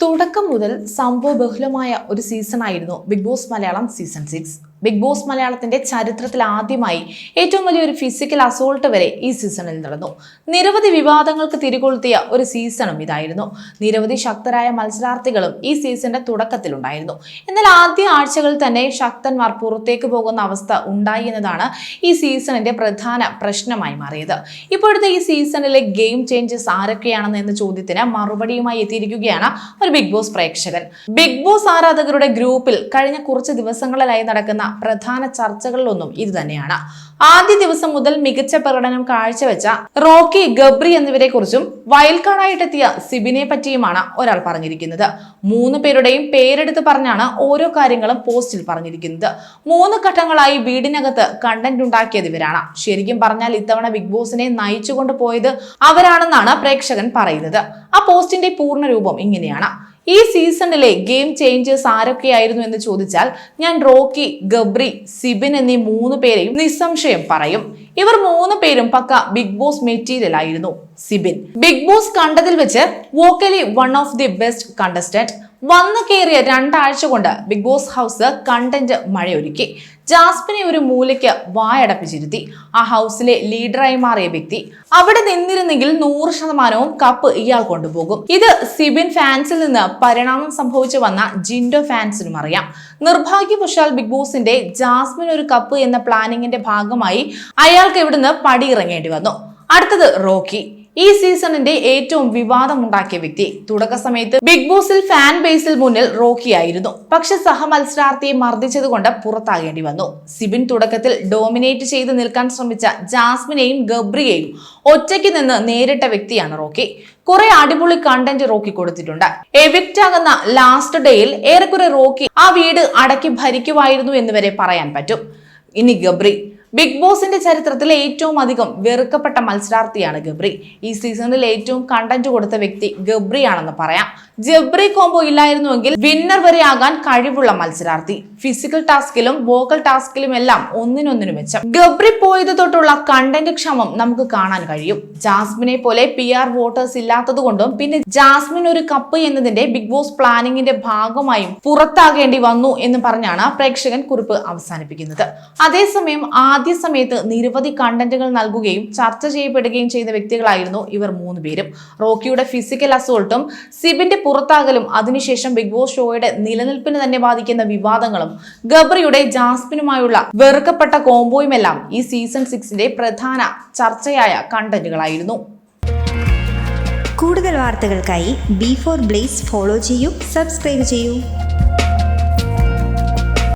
തുടക്കം മുതൽ സംഭവ ബഹുലമായ ഒരു സീസൺ ആയിരുന്നു Bigg Boss Malayalam season six Bigg Boss മലയാളത്തിന്റെ ചരിത്രത്തിൽ ആദ്യമായി ഏറ്റവും വലിയൊരു ഫിസിക്കൽ അസോൾട്ട് വരെ ഈ സീസണിൽ നടന്നു. നിരവധി വിവാദങ്ങൾക്ക് തിരികൊളുത്തിയ ഒരു സീസണും ഇതായിരുന്നു. നിരവധി ശക്തരായ മത്സരാർത്ഥികളും ഈ സീസണിന്റെ തുടക്കത്തിലുണ്ടായിരുന്നു. എന്നാൽ ആദ്യ ആഴ്ചകളിൽ തന്നെ ശക്തന്മാർ പുറത്തേക്ക് പോകുന്ന അവസ്ഥ ഉണ്ടായി എന്നതാണ് ഈ സീസണിന്റെ പ്രധാന പ്രശ്നമായി മാറിയത്. ഇപ്പോഴത്തെ ഈ സീസണിലെ ഗെയിം ചേഞ്ചസ് ആരൊക്കെയാണെന്ന് എന്ന ചോദ്യത്തിന് മറുപടിയുമായി എത്തിയിരിക്കുകയാണ് ഒരു ബിഗ് ബോസ് പ്രേക്ഷകൻ. ബിഗ് ബോസ് ആരാധകരുടെ ഗ്രൂപ്പിൽ കഴിഞ്ഞ കുറച്ച് ദിവസങ്ങളിലായി നടക്കുന്ന പ്രധാന ചർച്ചകളിലൊന്നും ഇത് തന്നെയാണ്. ആദ്യ ദിവസം മുതൽ മികച്ച പ്രകടനം കാഴ്ചവെച്ച റോക്കി ഗബ്രി എന്നിവരെ കുറിച്ചും വയൽക്കാടായിട്ടെത്തിയ സിബിനെ പറ്റിയുമാണ് ഒരാൾ പറഞ്ഞിരിക്കുന്നത്. മൂന്ന് പേരുടെയും പേരെടുത്ത് പറഞ്ഞാണ് ഓരോ കാര്യങ്ങളും പോസ്റ്റിൽ പറഞ്ഞിരിക്കുന്നത്. മൂന്ന് ഘട്ടങ്ങളായി വീടിനകത്ത് കണ്ടന്റ് ഉണ്ടാക്കിയത് ഇവരാണ്. ശരിക്കും പറഞ്ഞാൽ ഇത്തവണ ബിഗ് ബോസിനെ നയിച്ചുകൊണ്ട് പോയത് അവരാണെന്നാണ് പ്രേക്ഷകൻ പറയുന്നത്. ആ പോസ്റ്റിന്റെ പൂർണ രൂപം ഇങ്ങനെയാണ്. ഈ സീസണിലെ ഗെയിം ചേഞ്ചേഴ്സ് ആരൊക്കെയായിരുന്നു എന്ന് ചോദിച്ചാൽ ഞാൻ റോക്കി ഗബ്രി സിബിൻ എന്നീ മൂന്ന് പേരെയും നിസ്സംശയം പറയും. ഇവർ മൂന്ന് പേരും പക്ക ബിഗ് ബോസ് മെറ്റീരിയൽ ആയിരുന്നു സിബിൻ. ബിഗ് ബോസ് കണ്ടതിൽ വെച്ച് vocally one of the best contestant വന്നു കയറിയ രണ്ടാഴ്ച കൊണ്ട് ബിഗ് ബോസ് ഹൗസ് കണ്ടന്റ് മഴയൊരുക്കി. ജാസ്മിനെ ഒരു മൂലയ്ക്ക് വായടപ്പിച്ചിരുത്തി. ആ ഹൗസിലെ ലീഡറായി മാറിയ വ്യക്തി അവിടെ നിന്നിരുന്നെങ്കിൽ നൂറ് ശതമാനവും കപ്പ് ഇയാൾ കൊണ്ടുപോകും. ഇത് സിബിൻ ഫാൻസിൽ നിന്ന് പരിണാമം സംഭവിച്ചു വന്ന ജിൻഡോ ഫാൻസിനും അറിയാം. നിർഭാഗ്യവശാൽ ബിഗ് ബോസിന്റെ ജാസ്മിൻ ഒരു കപ്പ് എന്ന പ്ലാനിങ്ങിന്റെ ഭാഗമായി അയാൾക്ക് ഇവിടുന്ന് പടിയിറങ്ങേണ്ടി വന്നു. അടുത്തത് റോക്കി. ഈ സീസണിന്റെ ഏറ്റവും വിവാദമുണ്ടാക്കിയ വ്യക്തി. തുടക്ക സമയത്ത് ബിഗ് ബോസിൽ ഫാൻ ബേസിൽ മുന്നിൽ റോക്കി ആയിരുന്നു. പക്ഷെ സഹമത്സരാർത്ഥിയെ മർദ്ദിച്ചതുകൊണ്ട് പുറത്താകേണ്ടി വന്നു. സിബിൻ തുടക്കത്തിൽ ഡോമിനേറ്റ് ചെയ്ത് നിൽക്കാൻ ശ്രമിച്ച ജാസ്മിനെയും ഗബ്രിയെയും ഒറ്റയ്ക്ക് നിന്ന് നേരിട്ട വ്യക്തിയാണ് റോക്കി. കുറെ അടിപൊളി കണ്ടന്റ് റോക്കി കൊടുത്തിട്ടുണ്ട്. എവിക്റ്റ് ആകുന്ന ലാസ്റ്റ് ഡേയിൽ ഏറെക്കുറെ റോക്കി ആ വീട് അടക്കി ഭരിക്കുമായിരുന്നു എന്ന് വരെ പറയാൻ പറ്റും. ഇനി ഗബ്രി ബിഗ് ബോസിന്റെ ചരിത്രത്തിൽ ഏറ്റവും അധികം വെറുക്കപ്പെട്ട മത്സരാർത്ഥിയാണ് ഗബ്രി. ഈ സീസണിൽ ഏറ്റവും കണ്ടന്റ് കൊടുത്ത വ്യക്തി ഗബ്രിയാണെന്ന് പറയാം. ജബ്രി കോംബോ ഇല്ലായിരുന്നുവെങ്കിൽ വിന്നർ വരെ ആകാൻ കഴിവുള്ള മത്സരാർത്ഥി. ഫിസിക്കൽ ടാസ്കിലും വോക്കൽ ടാസ്കിലും എല്ലാം ഒന്നിനൊന്നിനു മെച്ചം. ഗബ്രി പോയത് തൊട്ടുള്ള കണ്ടന്റ് ക്ഷമം നമുക്ക് കാണാൻ കഴിയും. ജാസ്മിനെ പോലെ പി ആർ വോട്ടേഴ്സ് ഇല്ലാത്തത് കൊണ്ടും പിന്നെ ജാസ്മിൻ ഒരു കപ്പ് എന്നതിന്റെ ബിഗ് ബോസ് പ്ലാനിങ്ങിന്റെ ഭാഗമായും പുറത്താകേണ്ടി വന്നു എന്ന് പറഞ്ഞാണ് പ്രേക്ഷകൻ കുറിപ്പ് അവസാനിപ്പിക്കുന്നത്. അതേസമയം ആദ്യ സമയത്ത് നിരവധി കണ്ടന്റുകൾ നൽകുകയും ചർച്ച ചെയ്യപ്പെടുകയും ചെയ്ത വ്യക്തികളായിരുന്നു ഇവർ മൂന്ന് പേരും. റോക്കിയുടെ ഫിസിക്കൽ അസോൾട്ടും സിബിന്റെ പുറത്താകലും അതിനുശേഷം ബിഗ് ബോസ് ഷോയുടെ നിലനിൽപ്പിന് തന്നെ ബാധിക്കുന്ന വിവാദങ്ങളും ഗബ്രിയുടെ ജാസ്മിനുമായുള്ള വെറുക്കപ്പെട്ട കോംബോയുമെല്ലാം ഈ സീസൺ സിക്സിന്റെ പ്രധാന ചർച്ചയായ കണ്ടന്റുകളായിരുന്നു. കൂടുതൽ വാർത്തകൾക്കായി ബി ഫോർ ബ്ലേസ് ഫോളോ ചെയ്യൂ സബ്സ്ക്രൈബ് ചെയ്യൂ.